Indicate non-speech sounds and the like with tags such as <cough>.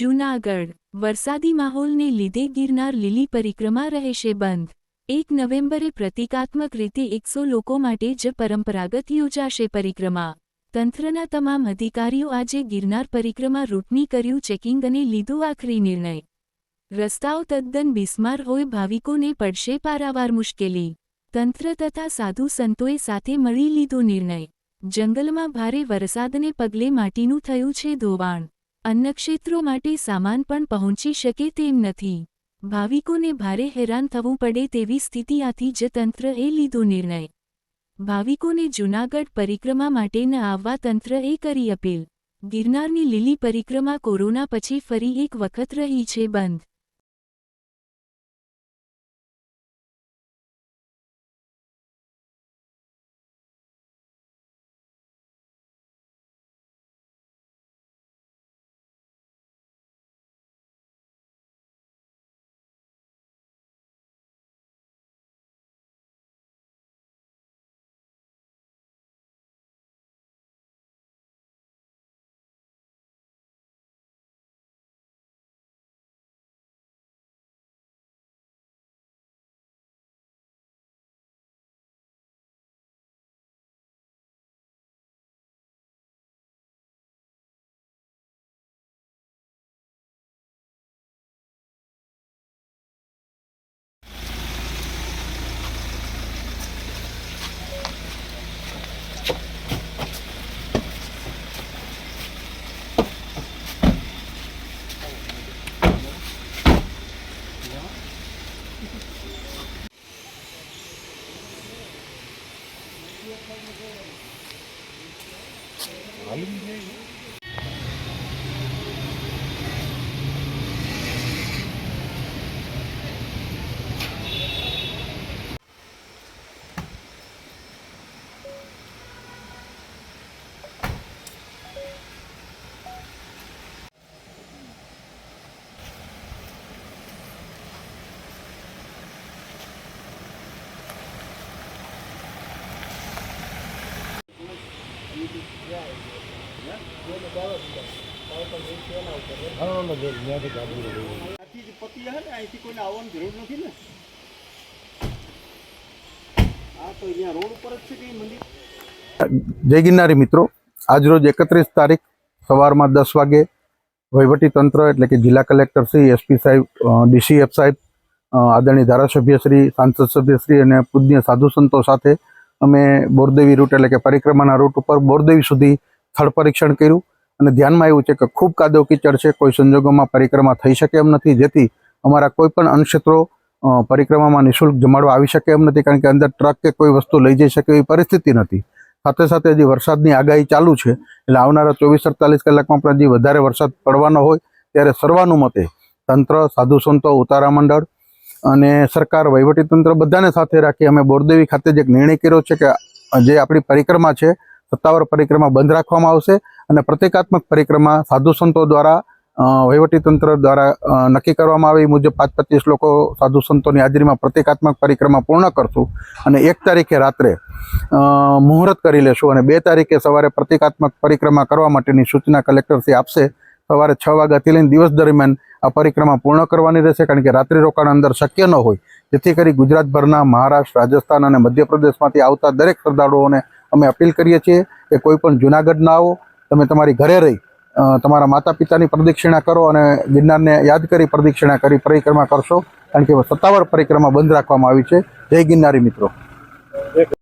જૂનાગઢ, વરસાદી માહોલને લીધે ગિરનાર લીલી પરિક્રમા રહેશે બંધ. એક નવેમ્બરે પ્રતિકાત્મક રીતે એકસો લોકો માટે જ પરંપરાગત યોજાશે પરિક્રમા. તંત્રના તમામ અધિકારીઓ આજે ગિરનાર પરિક્રમા રૂટની કર્યું ચેકિંગ અને લીધો આખરી નિર્ણય. રસ્તાઓ તદ્દન બિસ્માર હોય ભાવિકોને પડશે પારાવાર મુશ્કેલી. તંત્ર તથા સાધુ સંતોએ સાથે મળી લીધો નિર્ણય. જંગલમાં ભારે વરસાદને પગલે માટીનું થયું છે ધોવાણ. અન્નક્ષેત્રો માટે સામાન પણ પહોંચી શકે તેમ નથી. ભાવિકોને ભારે હેરાન થવું પડે તેવી સ્થિતિ આથી જ તંત્રએ લીધો નિર્ણય. ભાવિકોને જૂનાગઢ પરિક્રમા માટે ન આવવા તંત્રએ કરી અપીલ. ગિરનારની લીલી પરિક્રમા કોરોના પછી ફરી એક વખત રહી છે બંધ. <laughs> அலுமினியம் આથી જય ગિરનારી મિત્રો. આજરોજ એકત્રીસ તારીખ સવારમાં દસ વાગે તંત્ર એટલે કે જિલ્લા કલેક્ટર શ્રી એસપી સાહેબ ડીસીએફ સાહેબ આદરણીય ધારાસભ્ય શ્રી, સાંસદ સભ્ય શ્રી અને પૂજ્ય સાધુ સંતો સાથે અમે બોરદેવી રૂટ એટલે કે પરિક્રમાના રૂટ ઉપર બોરદેવી સુધી સ્થળ પરીક્ષણ કર્યું. અને ધ્યાનમાં આવ્યું છે કે ખૂબ કાદવ કીચડ છે, કોઈ સંજોગોમાં પરિક્રમા થઈ શકે એમ નથી. જેથી અમારા કોઈ પણ અન્નક્ષેત્રો પરિક્રમામાં નિઃશુલ્ક જમાડવા આવી શકે એમ નથી, કારણ કે અંદર ટ્રક કે કોઈ વસ્તુ લઈ જઈ શકે એવી પરિસ્થિતિ નથી. સાથે સાથે હજી વરસાદની આગાહી ચાલુ છે, એટલે આવનારા ચોવીસ અડતાલીસ કલાકમાં પણ હજી વધારે વરસાદ પડવાનો હોય, ત્યારે સર્વાનુમતે તંત્ર, સાધુ સંતો, ઉતારા મંડળ અને સરકાર વહીવટી તંત્ર બધાને સાથે રાખી અમે બોરદેવી ખાતે જે નિર્ણય કર્યો છે કે જે આપણી પરિક્રમા છે, સત્તાવાર પરિક્રમા બંધ રાખવામાં આવશે અને પ્રતિકાત્મક પરિક્રમા સાધુ સંતો દ્વારા વહીવટીતંત્ર વહીવટી તંત્ર દ્વારા નક્કી કરવામાં આવી મુજબ પાંચ પચીસ લોકો સાધુ સંતોની હાજરીમાં પ્રતિકાત્મક પરિક્રમા પૂર્ણ કરશું અને એક તારીખે રાત્રે મુહૂર્ત કરી લેશું અને બે તારીખે સવારે પ્રતિકાત્મક પરિક્રમા કરવા માટેની સૂચના કલેક્ટરશ્રી આપશે સવારે છ વાગ્યાથી લઈને દિવસ દરમિયાન આ પરિક્રમા પૂર્ણ કરવાની રહેશે, કારણ કે રાત્રિ રોકાણ અંદર શક્ય ન હોય. જેથી કરી ગુજરાતભરના મહારાષ્ટ્ર, રાજસ્થાન અને મધ્યપ્રદેશમાંથી આવતા દરેક શ્રદ્ધાળુઓને અમે અપીલ કરીએ છીએ કે કોઈ પણ જુનાગઢ ના આવો, તમે તમારી ઘરે રહી તમારા માતા પિતાની પ્રદક્ષિણા કરો અને ગિરનારને યાદ કરી પ્રદક્ષિણા કરી પરિક્રમા કરશો. કારણ કે સત્તાવાર પરિક્રમા બંધ રાખવામાં આવી છે. જય ગિરનારી મિત્રો.